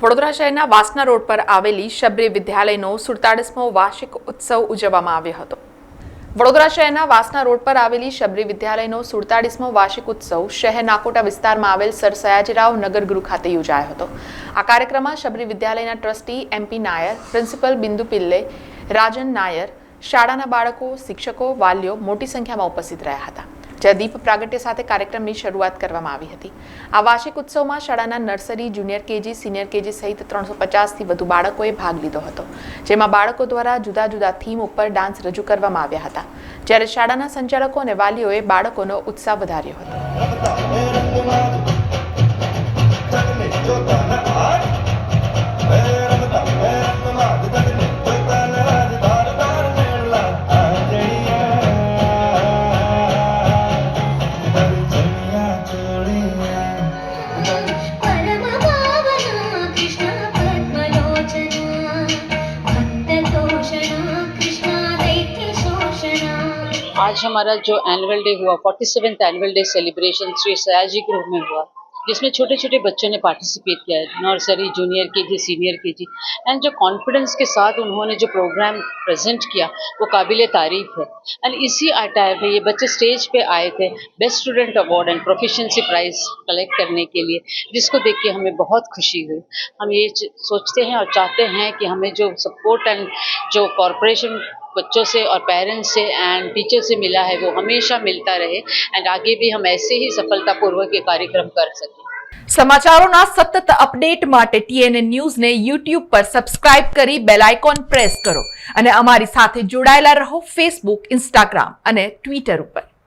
વડોદરા શહેરના વાસના રોડ પર આવેલી શબરી વિદ્યાલયનો સુડતાળીસમો વાર્ષિક ઉત્સવ ઉજવવામાં આવ્યો હતો. વડોદરા શહેરના વાસના રોડ પર આવેલી શબરી વિદ્યાલયનો સુડતાળીસમો વાર્ષિક ઉત્સવ શહેર નાકોટા વિસ્તારમાં આવેલ સર સયાજીરાવ નગરગૃહ ખાતે યોજાયો હતો. આ કાર્યક્રમમાં શબરી વિદ્યાલયના ટ્રસ્ટી એમપી નાયર, પ્રિન્સિપલ બિંદુ પિલ્લે, રાજન નાયર, શાળાના બાળકો, શિક્ષકો, વાલીઓ મોટી સંખ્યામાં ઉપસ્થિત રહ્યા હતા. જ્યાં દીપ પ્રાગટ્ય સાથે કાર્યક્રમની શરૂઆત કરવામાં આવી હતી. આ વાર્ષિક ઉત્સવમાં શાળાના nursery, junior KG, senior KG સહિત ત્રણસો પચાસથી વધુ બાળકોએ ભાગ લીધો હતો. જેમાં બાળકો દ્વારા જુદા જુદા થીમ ઉપર ડાન્સ રજૂ કરવામાં આવ્યા હતા. જ્યારે શાળાના સંચાલકો અને વાલીઓએ બાળકોનો ઉત્સાહ વધાર્યો હતો. आज हमारा जो एनुअल डे हुआ forty seventh annual day celebration Shri Sayaji group में हुआ, जिसमें छोटे छोटे बच्चों ने पार्टिसिपेट किया है नर्सरी जूनियर के जी सीनियर के जी एंड जो कॉन्फिडेंस के साथ उन्होंने जो प्रोग्राम प्रेजेंट किया, वो काबिल तारीफ़ है। एंड इसी अटायर में ये बच्चे स्टेज पे आए थे best student award and proficiency prize collect करने के लिए, जिसको देख के हमें बहुत खुशी हुई। हम ये सोचते हैं और चाहते हैं कि हमें जो सपोर्ट एंड जो कॉरपोरेशन बच्चों से और पेरेंट्स से एंड टीचर से मिला है वो हमेशा मिलता रहे एंड आगे भी हम ऐसे ही सफलतापूर्वक ये कार्यक्रम कर सकें સમાચારોના સતત અપડેટ માટે ટીએનએ ન્યૂઝને યુટ્યુબ પર સબસ્ક્રાઇબ કરી બેલ આઇકોન પ્રેસ કરો અને અમારી સાથે જોડાયેલા રહો ફેસબુક ઇન્સ્ટાગ્રામ અને ટ્વિટર ઉપર